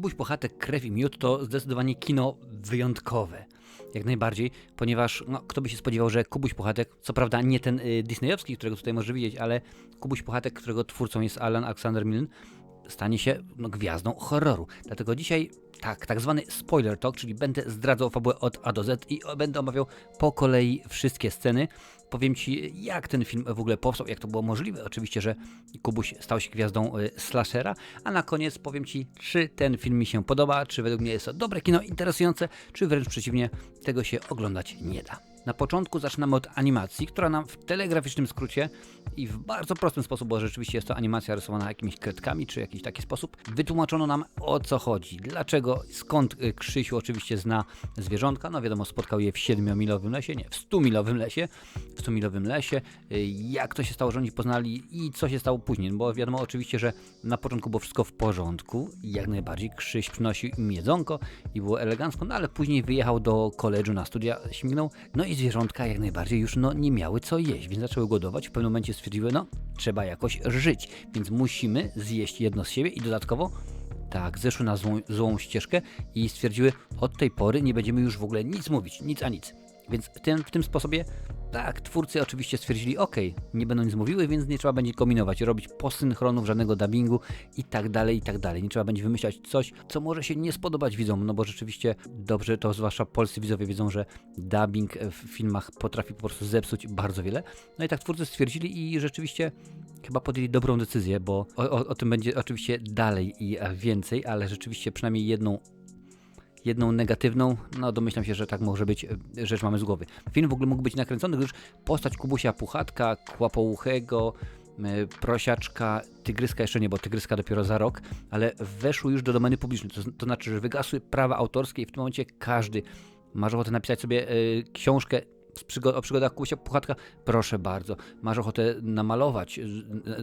Kubuś Puchatek, Krew i Miód to zdecydowanie kino wyjątkowe. Jak najbardziej, ponieważ no, kto by się spodziewał, że Kubuś Puchatek, co prawda nie ten y, disneyowski, którego tutaj może widzieć, ale Kubuś Puchatek, którego twórcą jest Alan Alexander Milne, stanie się no, gwiazdą horroru. Dlatego dzisiaj tak, tak zwany spoiler talk, czyli będę zdradzał fabułę od A do Z i będę omawiał po kolei wszystkie sceny. Powiem Ci, jak ten film w ogóle powstał, jak to było możliwe. Oczywiście, że Kubuś stał się gwiazdą y, slashera, a na koniec powiem Ci, czy ten film mi się podoba, czy według mnie jest to dobre kino, interesujące, czy wręcz przeciwnie, tego się oglądać nie da. Na początku zaczynamy od animacji, która nam w telegraficznym skrócie i w bardzo prostym sposób, bo rzeczywiście jest to animacja rysowana jakimiś kredkami czy jakiś taki sposób, wytłumaczono nam o co chodzi, dlaczego, skąd y, Krzysiu oczywiście zna zwierzątka, no wiadomo spotkał je w 7-milowym lesie, nie, w 100-milowym lesie, w 100-milowym lesie, y, jak to się stało, że oni poznali i co się stało później, bo wiadomo oczywiście, że na początku było wszystko w porządku, jak najbardziej Krzyś przynosił im jedzonko i było elegancko, no ale później wyjechał do koledżu na studia, śmignął, no i zwierzątka jak najbardziej już no, nie miały co jeść, więc zaczęły głodować. W pewnym momencie stwierdziły, no trzeba jakoś żyć, więc musimy zjeść jedno z siebie i dodatkowo tak, zeszły na złą, złą ścieżkę i stwierdziły, od tej pory nie będziemy już w ogóle nic mówić, nic a nic. Więc w tym, w tym sposobie, tak, twórcy oczywiście stwierdzili, ok, nie będą nic mówiły, więc nie trzeba będzie kombinować, robić posynchronów, żadnego dubbingu i tak dalej, i tak dalej. Nie trzeba będzie wymyślać coś, co może się nie spodobać widzom, no bo rzeczywiście dobrze, to zwłaszcza polscy widzowie wiedzą, że dubbing w filmach potrafi po prostu zepsuć bardzo wiele. No i tak twórcy stwierdzili i rzeczywiście chyba podjęli dobrą decyzję, bo o, o, o tym będzie oczywiście dalej i więcej, ale rzeczywiście przynajmniej jedną jedną negatywną, no domyślam się, że tak może być, e, rzecz mamy z głowy. Film w ogóle mógł być nakręcony, gdyż postać Kubusia Puchatka, Kłapouchego, e, Prosiaczka, Tygryska jeszcze nie, bo Tygryska dopiero za rok, ale weszły już do domeny publicznej, to, to znaczy, że wygasły prawa autorskie i w tym momencie każdy masz ochotę napisać sobie y, książkę przygod o przygodach Kubusia Puchatka, proszę bardzo. Masz ochotę namalować,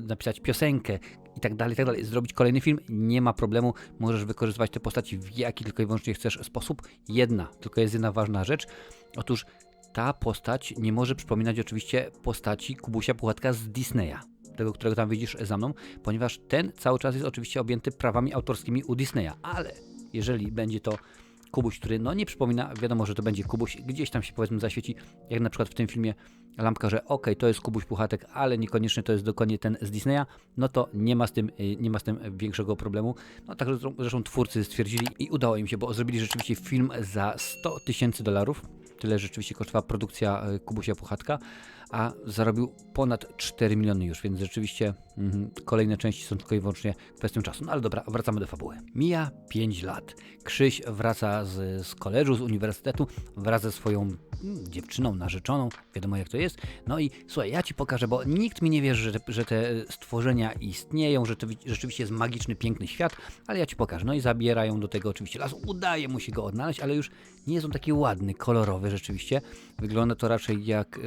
napisać piosenkę i tak dalej, i tak dalej. Zrobić kolejny film, nie ma problemu. Możesz wykorzystywać te postaci w jaki tylko i wyłącznie chcesz sposób. Jedna, tylko jest jedna ważna rzecz. Otóż ta postać nie może przypominać oczywiście postaci Kubusia Puchatka z Disneya tego, którego tam widzisz za mną, ponieważ ten cały czas jest oczywiście objęty prawami autorskimi u Disneya, ale jeżeli będzie to Kubuś, który no nie przypomina, wiadomo, że to będzie Kubuś, gdzieś tam się powiedzmy zaświeci, jak na przykład w tym filmie lampka, że ok, to jest Kubuś Puchatek, ale niekoniecznie to jest dokładnie ten z Disneya, no to nie ma z tym, y, nie ma z tym większego problemu. No tak zresztą twórcy stwierdzili i udało im się, bo zrobili rzeczywiście film za 100 tysięcy dolarów, tyle rzeczywiście kosztowała produkcja y, Kubusia Puchatka, a zarobił ponad 4 miliony już, więc rzeczywiście mm, kolejne części są tylko i wyłącznie kwestią czasu. No ale dobra, wracamy do fabuły. Mija 5 lat. Krzyś wraca z, z koleżu, z uniwersytetu, wraz ze swoją mm, dziewczyną, narzeczoną, wiadomo jak to jest. No i słuchaj, ja ci pokażę, bo nikt mi nie wierzy, że, że te stworzenia istnieją, że to rzeczywiście jest magiczny, piękny świat, ale ja ci pokażę. No i zabierają do tego oczywiście las. Udaje mu się go odnaleźć, ale już nie jest on taki ładny, kolorowy rzeczywiście. Wygląda to raczej jak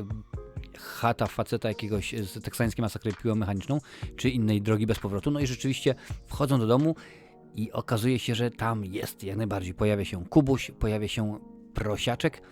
chata faceta jakiegoś z teksańskiej masakry piłą mechaniczną, czy innej drogi bez powrotu. No i rzeczywiście wchodzą do domu i okazuje się, że tam jest jak najbardziej. Pojawia się Kubuś, pojawia się prosiaczek.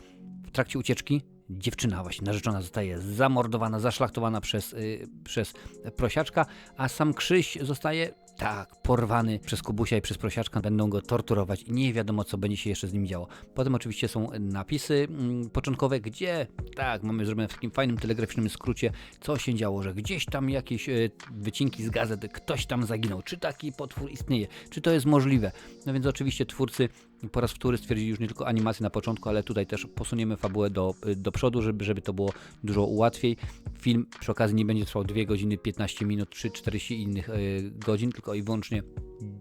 W trakcie ucieczki dziewczyna właśnie narzeczona zostaje zamordowana, zaszlachtowana przez, yy, przez prosiaczka, a sam Krzyś zostaje tak, porwany przez Kubusia i przez prosiaczka, będą go torturować i nie wiadomo, co będzie się jeszcze z nim działo. Potem oczywiście są napisy mm, początkowe, gdzie, tak, mamy zrobione w takim fajnym telegraficznym skrócie, co się działo, że gdzieś tam jakieś y, wycinki z gazet, ktoś tam zaginął, czy taki potwór istnieje, czy to jest możliwe. No więc oczywiście twórcy po raz wtóry stwierdzili już nie tylko animację na początku, ale tutaj też posuniemy fabułę do, y, do przodu, żeby, żeby to było dużo łatwiej. Film przy okazji nie będzie trwał 2 godziny 15 minut czy 40 innych y, godzin, tylko i wyłącznie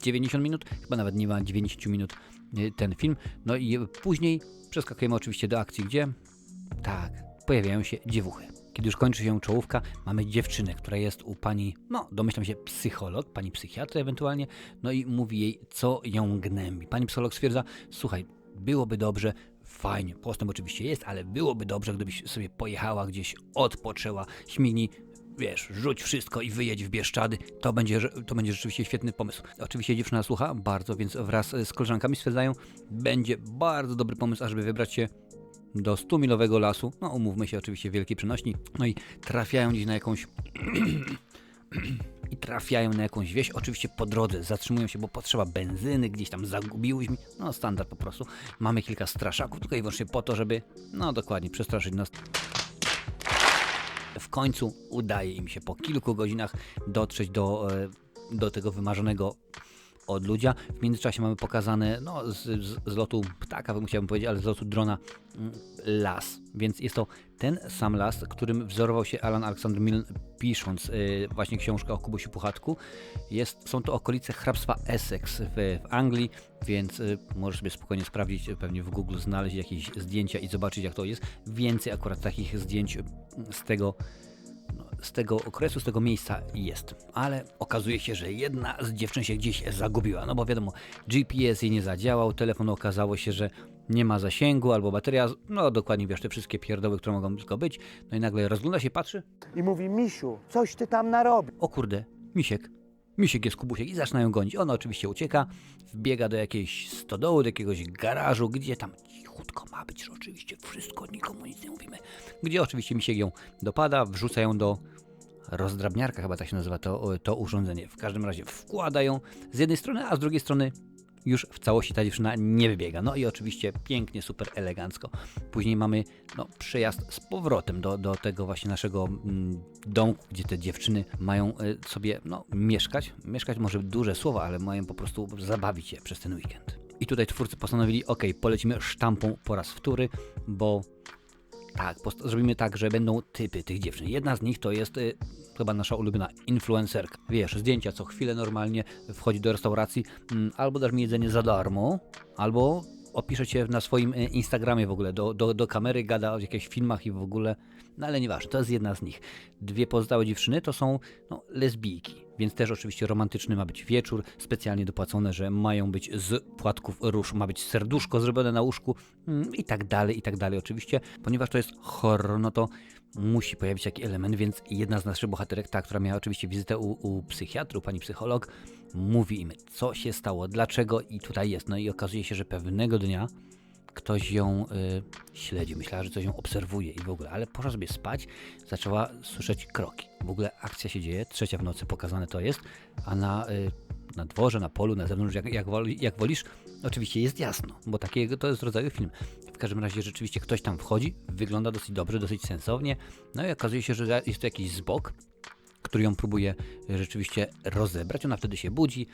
90 minut, chyba nawet nie ma 90 minut y, ten film. No i później przeskakujemy oczywiście do akcji, gdzie tak, pojawiają się dziewuchy. Kiedy już kończy się czołówka, mamy dziewczynę, która jest u pani, no domyślam się, psycholog, pani psychiatra ewentualnie, no i mówi jej, co ją gnębi. Pani psycholog stwierdza, słuchaj, byłoby dobrze, fajnie, postęp oczywiście jest, ale byłoby dobrze, gdybyś sobie pojechała gdzieś, odpoczęła, śmignij, wiesz, rzuć wszystko i wyjedź w Bieszczady, to będzie, to będzie rzeczywiście świetny pomysł. Oczywiście dziewczyna słucha bardzo, więc wraz z koleżankami stwierdzają, będzie bardzo dobry pomysł, ażeby wybrać się do 100-milowego lasu. No, umówmy się, oczywiście wielkiej przenośni. No i trafiają gdzieś na jakąś i trafiają na jakąś wieś. Oczywiście po drodze zatrzymują się, bo potrzeba benzyny, gdzieś tam zagubiłyśmy. No standard po prostu. Mamy kilka straszaków, tylko i wyłącznie po to, żeby, no dokładnie, przestraszyć nas. W końcu udaje im się po kilku godzinach dotrzeć do, e, do tego wymarzonego odludzia. W międzyczasie mamy pokazane no, z, z, z lotu ptaka, bym chciałbym powiedzieć, ale z lotu drona mm, las. Więc jest to ten sam las, którym wzorował się Alan Alexander Milne pisząc y, właśnie książkę o Kubusiu Puchatku. Jest, są to okolice hrabstwa Essex w, w Anglii, więc y, możesz sobie spokojnie sprawdzić, pewnie w Google znaleźć jakieś zdjęcia i zobaczyć jak to jest. Więcej akurat takich zdjęć y, z tego z tego okresu, z tego miejsca jest. Ale okazuje się, że jedna z dziewczyn się gdzieś zagubiła. No bo wiadomo, GPS jej nie zadziałał, telefon okazało się, że nie ma zasięgu albo bateria, no dokładnie wiesz, te wszystkie pierdoły, które mogą tylko być. No i nagle rozgląda się, patrzy, I mówi, misiu, coś ty tam narobił. o kurde, misiek. Misiek jest kubusiek i zaczyna ją gonić. Ona oczywiście ucieka, wbiega do jakiejś stodoły, do jakiegoś garażu, gdzie tam cichutko ma być, że oczywiście wszystko, nikomu nic nie mówimy. Gdzie oczywiście misiek ją dopada, wrzuca ją do rozdrabniarka, chyba tak się nazywa to, to urządzenie. W każdym razie wkłada ją z jednej strony, a z drugiej strony już w całości ta dziewczyna nie wybiega. No i oczywiście pięknie, super elegancko. Później mamy no, przejazd z powrotem do, do tego właśnie naszego mm, domku, gdzie te dziewczyny mają y, sobie no, mieszkać. Mieszkać może duże słowa, ale mają po prostu zabawić się przez ten weekend. I tutaj twórcy postanowili, ok, polecimy sztampą po raz wtóry, bo tak, zrobimy tak, że będą typy tych dziewczyn. Jedna z nich to jest y, chyba nasza ulubiona influencerka. Wiesz, zdjęcia co chwilę normalnie wchodzi do restauracji, mm, albo dasz mi jedzenie za darmo, albo opisze cię na swoim y, Instagramie w ogóle, do, do, do kamery gada o jakichś filmach i w ogóle, no ale nieważne, to jest jedna z nich. Dwie pozostałe dziewczyny to są no, lesbijki, więc też oczywiście romantyczny ma być wieczór, specjalnie dopłacone, że mają być z płatków róż, ma być serduszko zrobione na łóżku mm, i tak dalej, i tak dalej oczywiście, ponieważ to jest horror, no to musi pojawić taki element, więc jedna z naszych bohaterek, ta, która miała oczywiście wizytę u, u psychiatru, pani psycholog, mówi im, co się stało, dlaczego i tutaj jest. No i okazuje się, że pewnego dnia ktoś ją y, śledzi, myślała, że coś ją obserwuje i w ogóle, ale poszła sobie spać, zaczęła słyszeć kroki. W ogóle akcja się dzieje, trzecia w nocy pokazane to jest, a na, y, na dworze, na polu, na zewnątrz, jak, jak, jak wolisz, oczywiście jest jasno, bo takiego to jest rodzaju film. W każdym razie rzeczywiście ktoś tam wchodzi, wygląda dosyć dobrze, dosyć sensownie, no i okazuje się, że jest to jakiś zbok, który ją próbuje rzeczywiście rozebrać. Ona wtedy się budzi.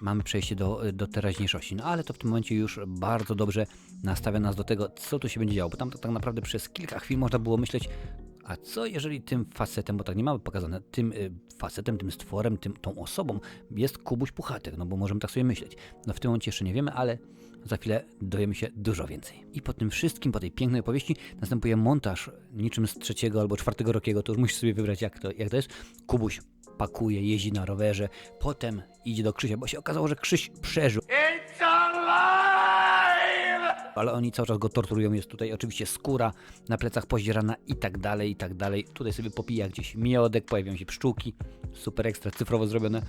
Mamy przejście do, do teraźniejszości. No ale to w tym momencie już bardzo dobrze nastawia nas do tego, co tu się będzie działo. Bo tam tak, naprawdę przez kilka chwil można było myśleć, a co jeżeli tym facetem, bo tak nie mamy pokazane, tym y, facetem, tym stworem, tym, tą osobą jest Kubuś Puchatek, no bo możemy tak sobie myśleć. No w tym momencie jeszcze nie wiemy, ale za chwilę dowiemy się dużo więcej. I po tym wszystkim, po tej pięknej opowieści następuje montaż niczym z trzeciego albo czwartego rokiego, to już musisz sobie wybrać jak to, jak to jest. Kubuś pakuje, jeździ na rowerze, potem idzie do Krzysia, bo się okazało, że Krzyś przeżył. Ale oni cały czas go torturują, jest tutaj oczywiście skóra na plecach pozdzierana i tak dalej, i tak dalej. Tutaj sobie popija gdzieś miodek, pojawiają się pszczółki, super ekstra, cyfrowo zrobione.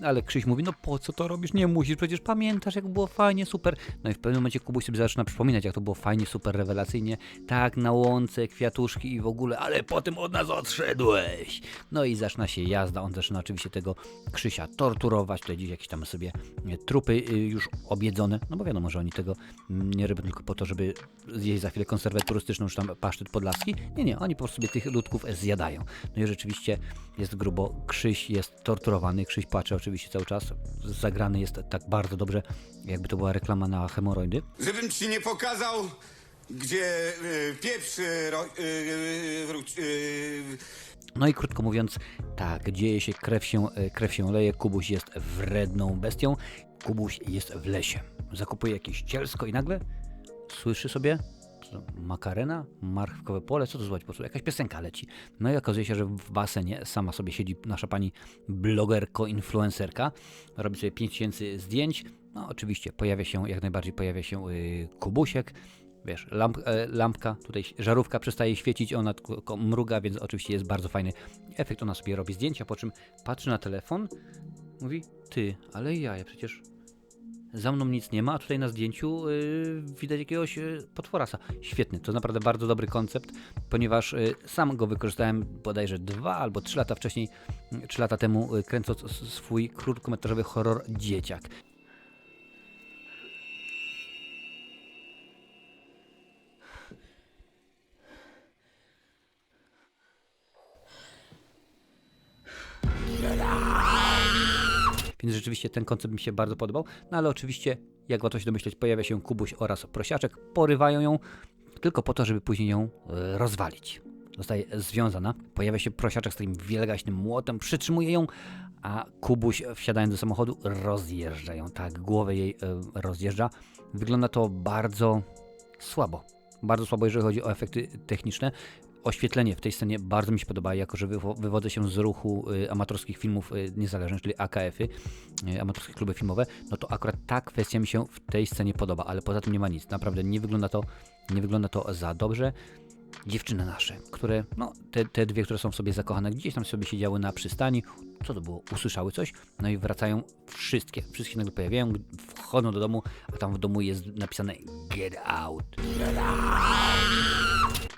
Ale Krzyś mówi, no po co to robisz? Nie musisz, przecież pamiętasz jak było fajnie, super. No i w pewnym momencie Kubuś sobie zaczyna przypominać, jak to było fajnie, super, rewelacyjnie. Tak, na łące, kwiatuszki i w ogóle, ale potem od nas odszedłeś. No i zaczyna się jazda, on zaczyna oczywiście tego Krzysia torturować, tutaj gdzieś jakieś tam sobie trupy y, już objedzone, no bo wiadomo, że oni tego mm, nie robią tylko po to, żeby zjeść za chwilę konserwę turystyczną, czy tam pasztet podlaski. Nie, nie, oni po prostu sobie tych ludków zjadają. No i rzeczywiście jest grubo, Krzyś jest torturowany, Krzyś płacze oczywiście cały czas, zagrany jest tak bardzo dobrze, jakby to była reklama na hemoroidy. Żebym ci nie pokazał, gdzie y, pieprz y, ro, y, y, wróć, y, No i krótko mówiąc, tak, dzieje się, krew się, e, krew się leje, Kubuś jest wredną bestią, Kubuś jest w lesie. Zakupuje jakieś cielsko i nagle słyszy sobie? Makarena, marchwkowe pole, co to zwać, po prostu jakaś piosenka leci. No i okazuje się, że w basenie sama sobie siedzi nasza pani blogerko, influencerka, robi sobie 5000 zdjęć, no oczywiście pojawia się, jak najbardziej pojawia się yy, Kubusiek, wiesz, lamp, e, lampka, tutaj żarówka przestaje świecić, ona tylko mruga, więc oczywiście jest bardzo fajny efekt. Ona sobie robi zdjęcia, po czym patrzy na telefon, mówi, ty, ale ja, ja przecież za mną nic nie ma, a tutaj na zdjęciu y, widać jakiegoś y, potworasa. Świetny, to naprawdę bardzo dobry koncept, ponieważ y, sam go wykorzystałem bodajże dwa albo trzy lata wcześniej, trzy lata temu, kręcąc swój krótkometrażowy horror Dzieciak. Więc rzeczywiście ten koncept mi się bardzo podobał. No ale oczywiście, jak łatwo się domyśleć, pojawia się Kubuś oraz Prosiaczek. Porywają ją tylko po to, żeby później ją e, rozwalić. Zostaje związana. Pojawia się Prosiaczek z takim wielgaśnym młotem, przytrzymuje ją, a Kubuś wsiadając do samochodu rozjeżdża ją. Tak, głowę jej e, rozjeżdża. Wygląda to bardzo słabo. Bardzo słabo, jeżeli chodzi o efekty techniczne. Oświetlenie w tej scenie bardzo mi się podoba, jako że wywo- wywodzę się z ruchu y, amatorskich filmów y, niezależnych, czyli AKF-y, y, amatorskie kluby filmowe, no to akurat ta kwestia mi się w tej scenie podoba, ale poza tym nie ma nic. Naprawdę nie wygląda to, nie wygląda to za dobrze. Dziewczyny nasze, które, no, te, te dwie, które są w sobie zakochane, gdzieś tam sobie siedziały na przystani, co to było, usłyszały coś, no i wracają wszystkie, wszystkie nagle pojawiają, wchodzą do domu, a tam w domu jest napisane get out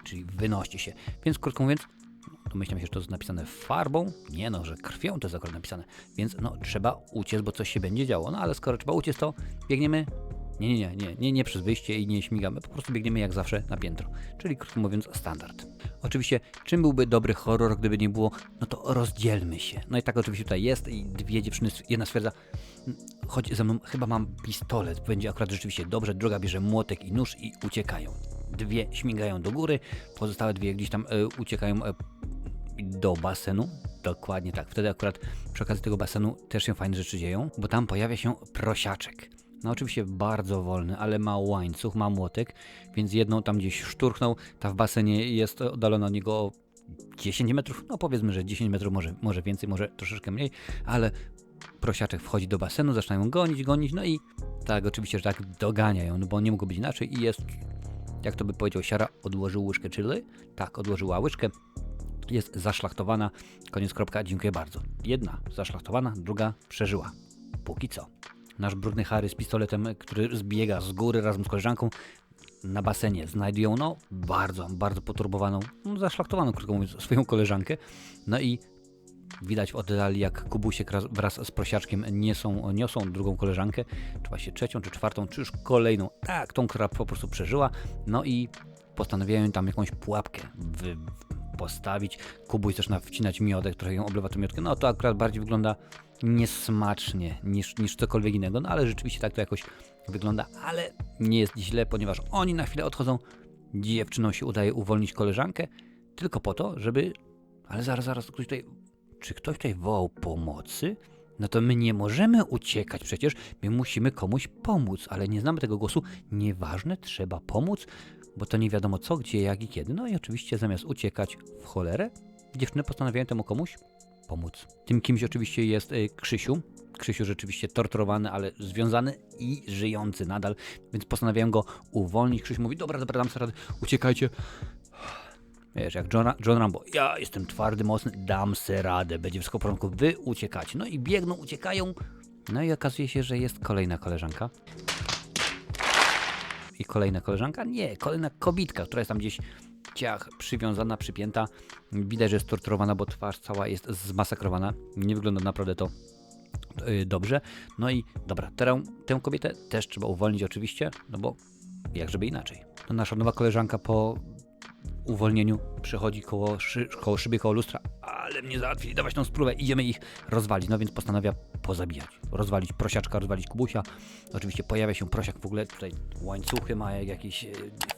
czyli wynoście się. Więc krótko mówiąc, domyślam się, że to jest napisane farbą, nie no, że krwią to jest akurat napisane, więc no trzeba uciec, bo coś się będzie działo. No ale skoro trzeba uciec, to biegniemy, nie, nie, nie, nie, nie, nie przez wyjście i nie śmigamy, po prostu biegniemy jak zawsze na piętro, czyli krótko mówiąc standard. Oczywiście, czym byłby dobry horror, gdyby nie było, no to rozdzielmy się. No i tak oczywiście tutaj jest i dwie dziewczyny, jedna stwierdza, "Mm, chodź ze mną, chyba mam pistolet, będzie akurat rzeczywiście dobrze, druga bierze młotek i nóż i uciekają. Dwie śmigają do góry, pozostałe dwie gdzieś tam e, uciekają e, do basenu. Dokładnie tak. Wtedy akurat przy okazji tego basenu też się fajne rzeczy dzieją, bo tam pojawia się prosiaczek. No oczywiście bardzo wolny, ale ma łańcuch, ma młotek, więc jedną tam gdzieś szturchnął, ta w basenie jest oddalona od niego o 10 metrów, no powiedzmy, że 10 metrów, może, może więcej, może troszeczkę mniej, ale prosiaczek wchodzi do basenu, zaczynają gonić, gonić, no i tak, oczywiście, że tak dogania ją, no bo nie mogło być inaczej i jest, jak to by powiedział Siara, odłożył łyżkę, czyli tak, odłożyła łyżkę, jest zaszlachtowana, koniec kropka, dziękuję bardzo. Jedna zaszlachtowana, druga przeżyła. Póki co. Nasz brudny Harry z pistoletem, który zbiega z góry razem z koleżanką na basenie, znajdują no bardzo, bardzo poturbowaną, no, zaszlachtowaną, krótko mówiąc, swoją koleżankę. No i Widać w oddali, jak Kubusiek raz- wraz z prosiaczkiem niosą, niosą drugą koleżankę, czy właśnie trzecią, czy czwartą, czy już kolejną. Tak, tą, która po prostu przeżyła. No i postanawiają tam jakąś pułapkę wy, postawić. Kubuś zaczyna wcinać miodek, trochę ją oblewa tą miodkę. No to akurat bardziej wygląda niesmacznie niż, niż cokolwiek innego. No ale rzeczywiście tak to jakoś wygląda, ale nie jest źle, ponieważ oni na chwilę odchodzą. Dziewczynom się udaje uwolnić koleżankę, tylko po to, żeby. Ale zaraz, zaraz, ktoś tutaj czy ktoś tutaj wołał pomocy? No to my nie możemy uciekać przecież, my musimy komuś pomóc, ale nie znamy tego głosu. Nieważne, trzeba pomóc, bo to nie wiadomo co, gdzie, jak i kiedy. No i oczywiście zamiast uciekać w cholerę, dziewczyny postanawiają temu komuś pomóc. Tym kimś oczywiście jest y, Krzysiu. Krzysiu rzeczywiście torturowany, ale związany i żyjący nadal, więc postanawiają go uwolnić. Krzysiu mówi, dobra, dobra, dam sobie radę, uciekajcie. Wiesz, jak John, John Rambo, ja jestem twardy, mocny, dam se radę, będzie wszystko w porządku, wy uciekacie. No i biegną, uciekają. No i okazuje się, że jest kolejna koleżanka. I kolejna koleżanka? Nie, kolejna kobitka, która jest tam gdzieś ciach, przywiązana, przypięta. Widać, że jest torturowana, bo twarz cała jest zmasakrowana. Nie wygląda naprawdę to yy, dobrze. No i dobra, tę, tę kobietę też trzeba uwolnić oczywiście, no bo jak żeby inaczej. No nasza nowa koleżanka po uwolnieniu przychodzi koło, szy, koło szyby, koło lustra, ale mnie załatwili, dawać tą spróbę, idziemy ich rozwalić. No więc postanawia pozabijać, rozwalić prosiaczka, rozwalić kubusia. Oczywiście pojawia się prosiak w ogóle, tutaj łańcuchy ma jak jakiś e,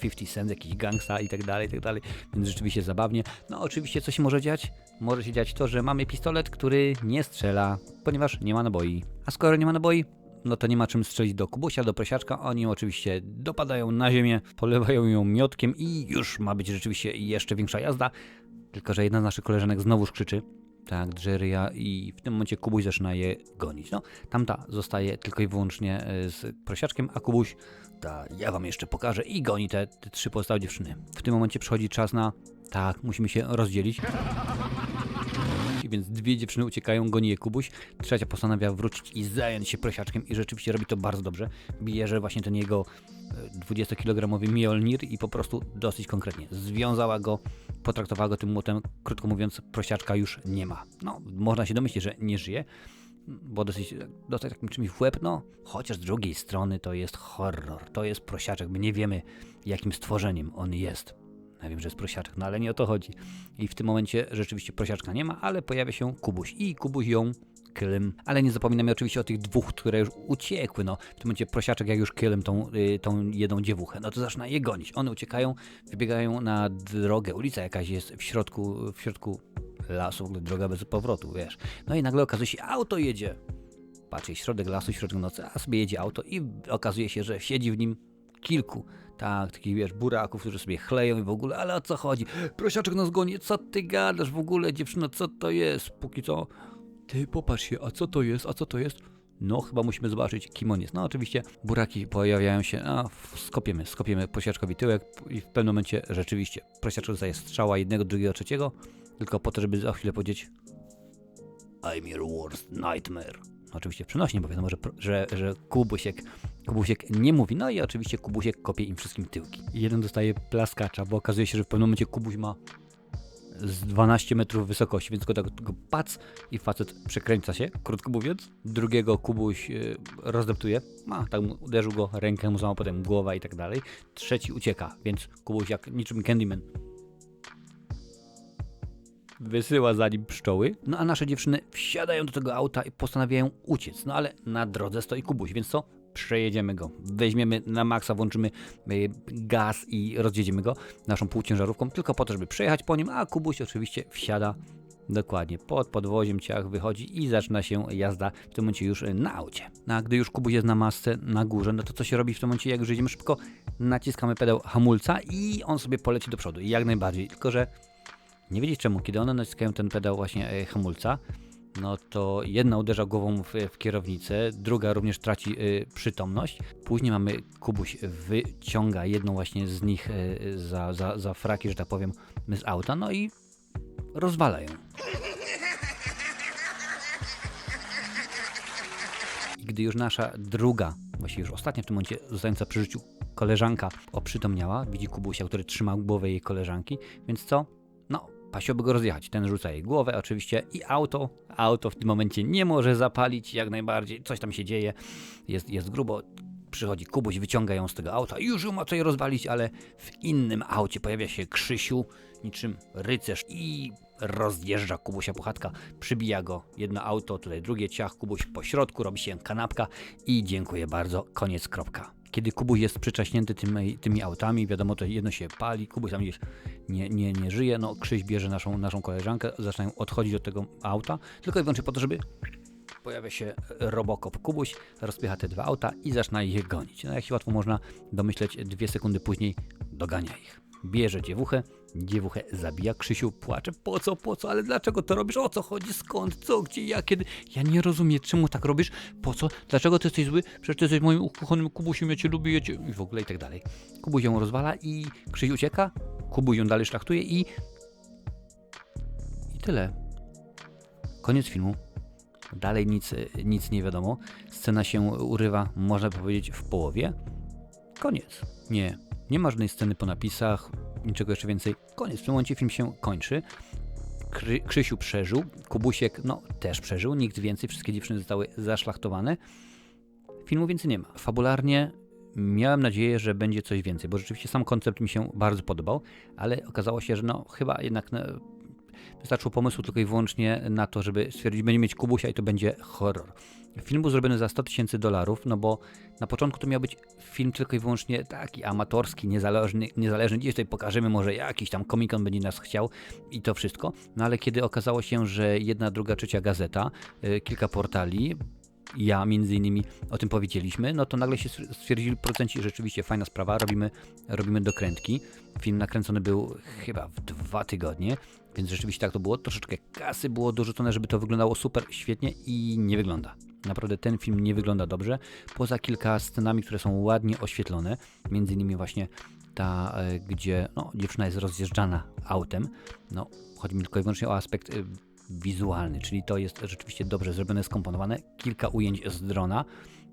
50 cent, jakiś gangsta i tak dalej, i tak dalej, więc rzeczywiście zabawnie. No oczywiście co się może dziać? Może się dziać to, że mamy pistolet, który nie strzela, ponieważ nie ma naboi. A skoro nie ma naboi, no to nie ma czym strzelić do kubusia, do prosiaczka. Oni oczywiście dopadają na ziemię, polewają ją miotkiem i już ma być rzeczywiście jeszcze większa jazda. Tylko, że jedna z naszych koleżanek znowuż krzyczy. Tak, Jerry'a i w tym momencie Kubuś zaczyna je gonić. No, tamta zostaje tylko i wyłącznie e, z prosiaczkiem, a Kubuś, ta, ja wam jeszcze pokażę i goni te, te trzy pozostałe dziewczyny. W tym momencie przychodzi czas na, tak, musimy się rozdzielić. Więc dwie dziewczyny uciekają, goni je Kubuś, trzecia postanawia wrócić i zająć się prosiaczkiem i rzeczywiście robi to bardzo dobrze. Bierze właśnie ten jego e, 20-kilogramowy Mjolnir i po prostu dosyć konkretnie związała go, potraktowała go tym młotem, krótko mówiąc, prosiaczka już nie ma. No, można się domyślić, że nie żyje, bo dosyć dostać takim czymś w łeb, no, chociaż z drugiej strony to jest horror, to jest prosiaczek, my nie wiemy jakim stworzeniem on jest. Ja wiem, że jest prosiaczek, no ale nie o to chodzi. I w tym momencie rzeczywiście prosiaczka nie ma, ale pojawia się Kubuś i Kubuś ją Kylym. Ale nie zapominamy oczywiście o tych dwóch, które już uciekły. No, w tym momencie prosiaczek, jak już Kylym tą, y, tą jedną dziewuchę, no to zaczyna je gonić. One uciekają, wybiegają na drogę. Ulica jakaś jest w środku, w środku lasu, w ogóle droga bez powrotu, wiesz. No i nagle okazuje się, auto jedzie. Patrzę, środek lasu, środek nocy, a sobie jedzie auto i okazuje się, że siedzi w nim kilku. Tak, takich wiesz, buraków, którzy sobie chleją i w ogóle, ale o co chodzi? Prosiaczek nas goni, co ty gadasz w ogóle, dziewczyno, co to jest? Póki co, ty popatrz się, a co to jest, a co to jest? No, chyba musimy zobaczyć, kim on jest. No, oczywiście buraki pojawiają się, a skopiemy, skopiemy prosiaczkowi tyłek i w pewnym momencie rzeczywiście prosiaczek dostaje strzała jednego, drugiego, trzeciego, tylko po to, żeby za chwilę powiedzieć I'm your worst nightmare. Oczywiście przenośnie, bo wiadomo, że, że, że Kubusiek, Kubusiek nie mówi. No i oczywiście Kubusiek kopie im wszystkim tyłki. Jeden dostaje plaskacza, bo okazuje się, że w pewnym momencie Kubuś ma z 12 metrów wysokości, więc go tak go pac i facet przekręca się, krótko mówiąc. Drugiego Kubuś y, rozdeptuje, ma, tak mu uderzył go, rękę mu złamał, potem głowa i tak dalej. Trzeci ucieka, więc Kubuś jak niczym Candyman wysyła za nim pszczoły. No a nasze dziewczyny wsiadają do tego auta i postanawiają uciec. No ale na drodze stoi Kubuś, więc co? Przejedziemy go. Weźmiemy na maksa, włączymy y, gaz i rozjedziemy go naszą półciężarówką, tylko po to, żeby przejechać po nim, a Kubuś oczywiście wsiada dokładnie pod podwoziem ciach, wychodzi i zaczyna się jazda w tym momencie już na aucie. No, a gdy już Kubuś jest na masce na górze, no to co się robi w tym momencie, jak już jedziemy szybko? Naciskamy pedał hamulca i on sobie poleci do przodu. I jak najbardziej, tylko że nie wiedzieć czemu, kiedy one naciskają ten pedał właśnie e, hamulca, no to jedna uderza głową w, w kierownicę, druga również traci e, przytomność. Później mamy Kubuś wyciąga jedną właśnie z nich e, za, za, za fraki, że tak powiem, z auta, no i rozwala ją. I gdy już nasza druga, właściwie już ostatnia w tym momencie zostająca przy życiu koleżanka oprzytomniała, widzi Kubusia, który trzyma głowę jej koleżanki, więc co? No, pasioby go rozjechać. Ten rzuca jej głowę oczywiście i auto, auto w tym momencie nie może zapalić jak najbardziej, coś tam się dzieje, jest, jest grubo. Przychodzi Kubuś, wyciąga ją z tego auta już ją ma co jej rozwalić, ale w innym aucie pojawia się Krzysiu, niczym rycerz i rozjeżdża Kubusia Puchatka, przybija go jedno auto, tutaj drugie ciach, Kubuś po środku, robi się kanapka i dziękuję bardzo, koniec, kropka. Kiedy Kubuś jest przyczaśnięty tymi, tymi autami, wiadomo, to jedno się pali, Kubuś tam gdzieś nie, nie, nie żyje, no Krzyś bierze naszą, naszą koleżankę, zaczynają odchodzić od tego auta, tylko i wyłącznie po to, żeby pojawia się Robocop Kubuś, rozpycha te dwa auta i zaczyna je gonić. No jak się łatwo można domyśleć, dwie sekundy później dogania ich. Bierze dziewuchę, dziewuchę zabija, Krzysiu płacze, po co, po co, ale dlaczego to robisz, o co chodzi, skąd, co, gdzie, ja, kiedy, ja nie rozumiem, czemu tak robisz, po co, dlaczego ty jesteś zły, przecież ty jesteś moim ukochanym Kubusiem, ja cię lubię, ja cię, i w ogóle i tak dalej. Kubuś ją rozwala i Krzyś ucieka, Kubuś ją dalej szlachtuje i i tyle. Koniec filmu. Dalej nic, nic nie wiadomo. Scena się urywa, można powiedzieć, w połowie. Koniec. Nie, nie ma żadnej sceny po napisach, niczego jeszcze więcej. Koniec. W tym momencie film się kończy. Kry, Krzysiu przeżył, Kubusiek no też przeżył, nikt więcej, wszystkie dziewczyny zostały zaszlachtowane. Filmu więcej nie ma. Fabularnie miałem nadzieję, że będzie coś więcej, bo rzeczywiście sam koncept mi się bardzo podobał, ale okazało się, że no chyba jednak no, wystarczyło pomysłu tylko i wyłącznie na to, żeby stwierdzić, będziemy mieć Kubusia i to będzie horror. Film był zrobiony za 100 tysięcy dolarów, no bo na początku to miał być film tylko i wyłącznie taki amatorski, niezależny, niezależny. Gdzieś tutaj pokażemy może jakiś tam komikon będzie nas chciał i to wszystko. No ale kiedy okazało się, że jedna, druga, trzecia gazeta, y, kilka portali, ja między innymi o tym powiedzieliśmy, no to nagle się stwierdzili producenci, rzeczywiście fajna sprawa, robimy, robimy dokrętki. Film nakręcony był chyba w dwa tygodnie, więc rzeczywiście tak to było. Troszeczkę kasy było dorzucone, żeby to wyglądało super, świetnie i nie wygląda. Naprawdę ten film nie wygląda dobrze. Poza kilka scenami, które są ładnie oświetlone, między innymi właśnie ta, e, gdzie no, dziewczyna jest rozjeżdżana autem. No, chodzi mi tylko i wyłącznie o aspekt e, wizualny, czyli to jest rzeczywiście dobrze zrobione, skomponowane. Kilka ujęć z drona.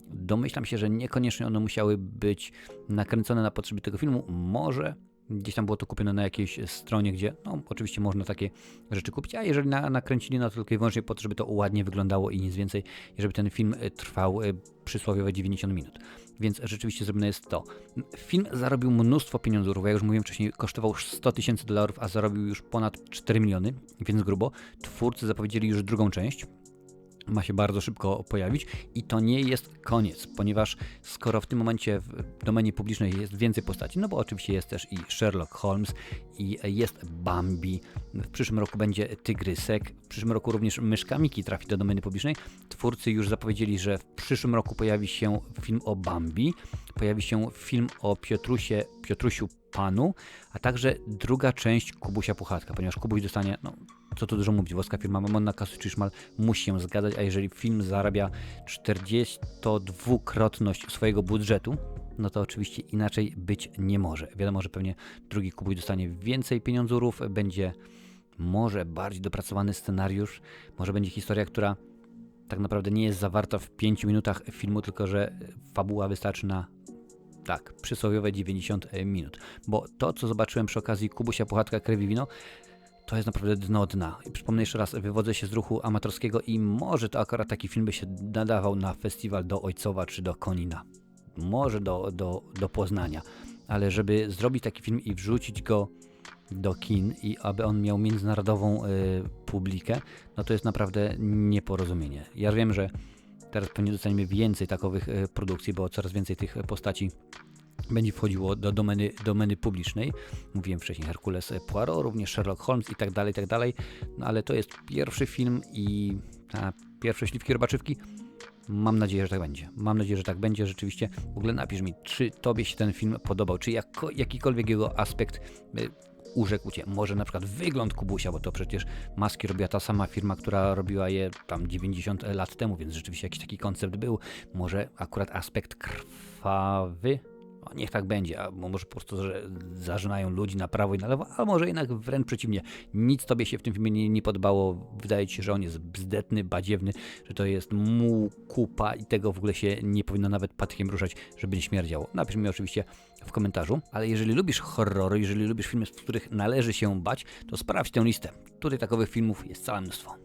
Domyślam się, że niekoniecznie one musiały być nakręcone na potrzeby tego filmu. Może gdzieś tam było to kupione na jakiejś stronie, gdzie no, oczywiście można takie rzeczy kupić, a jeżeli na, nakręcili na to tylko i wyłącznie po to, żeby to ładnie wyglądało i nic więcej, i żeby ten film y, trwał y, przysłowiowe 90 minut. Więc rzeczywiście zrobione jest to. Film zarobił mnóstwo pieniędzy, jak już mówiłem wcześniej, kosztował 100 tysięcy dolarów, a zarobił już ponad 4 miliony, więc grubo. Twórcy zapowiedzieli już drugą część, ma się bardzo szybko pojawić i to nie jest koniec, ponieważ skoro w tym momencie w domenie publicznej jest więcej postaci, no bo oczywiście jest też i Sherlock Holmes i jest Bambi, w przyszłym roku będzie Tygrysek, w przyszłym roku również Myszka Miki trafi do domeny publicznej. Twórcy już zapowiedzieli, że w przyszłym roku pojawi się film o Bambi, pojawi się film o Piotrusie, Piotrusiu Panu, a także druga część Kubusia Puchatka, ponieważ Kubuś dostanie, no co tu dużo mówić, włoska firma Mamonna Kasu Szmal musi się zgadzać, a jeżeli film zarabia 42-krotność swojego budżetu, no to oczywiście inaczej być nie może. Wiadomo, że pewnie drugi Kubuś dostanie więcej pieniądzurów, będzie może bardziej dopracowany scenariusz, może będzie historia, która tak naprawdę nie jest zawarta w 5 minutach filmu, tylko że fabuła wystarczy na tak, przysłowiowe 90 minut. Bo to, co zobaczyłem przy okazji Kubusia Puchatka Krewi Wino, to jest naprawdę dno dna. I przypomnę jeszcze raz, wywodzę się z ruchu amatorskiego i może to akurat taki film by się nadawał na festiwal do Ojcowa czy do Konina. Może do, do, do Poznania. Ale żeby zrobić taki film i wrzucić go do kin i aby on miał międzynarodową y, publikę, no to jest naprawdę nieporozumienie. Ja wiem, że teraz pewnie dostaniemy więcej takowych y, produkcji, bo coraz więcej tych postaci będzie wchodziło do domeny, domeny publicznej. Mówiłem wcześniej Herkules Poirot, również Sherlock Holmes i tak dalej, i tak dalej. No ale to jest pierwszy film i ta pierwsze śliwki robaczywki. Mam nadzieję, że tak będzie. Mam nadzieję, że tak będzie rzeczywiście. W ogóle napisz mi, czy tobie się ten film podobał, czy jakikolwiek jego aspekt y, urzekł cię. Może na przykład wygląd Kubusia, bo to przecież maski robiła ta sama firma, która robiła je tam 90 lat temu, więc rzeczywiście jakiś taki koncept był. Może akurat aspekt krwawy, niech tak będzie, albo może po prostu zażynają ludzi na prawo i na lewo, a może jednak wręcz przeciwnie. Nic tobie się w tym filmie nie, nie podobało. Wydaje ci się, że on jest bzdetny, badziewny, że to jest muł, kupa i tego w ogóle się nie powinno nawet patykiem ruszać, żeby nie śmierdziało. Napisz mi oczywiście w komentarzu, ale jeżeli lubisz horrory, jeżeli lubisz filmy, z których należy się bać, to sprawdź tę listę. Tutaj takowych filmów jest całe mnóstwo.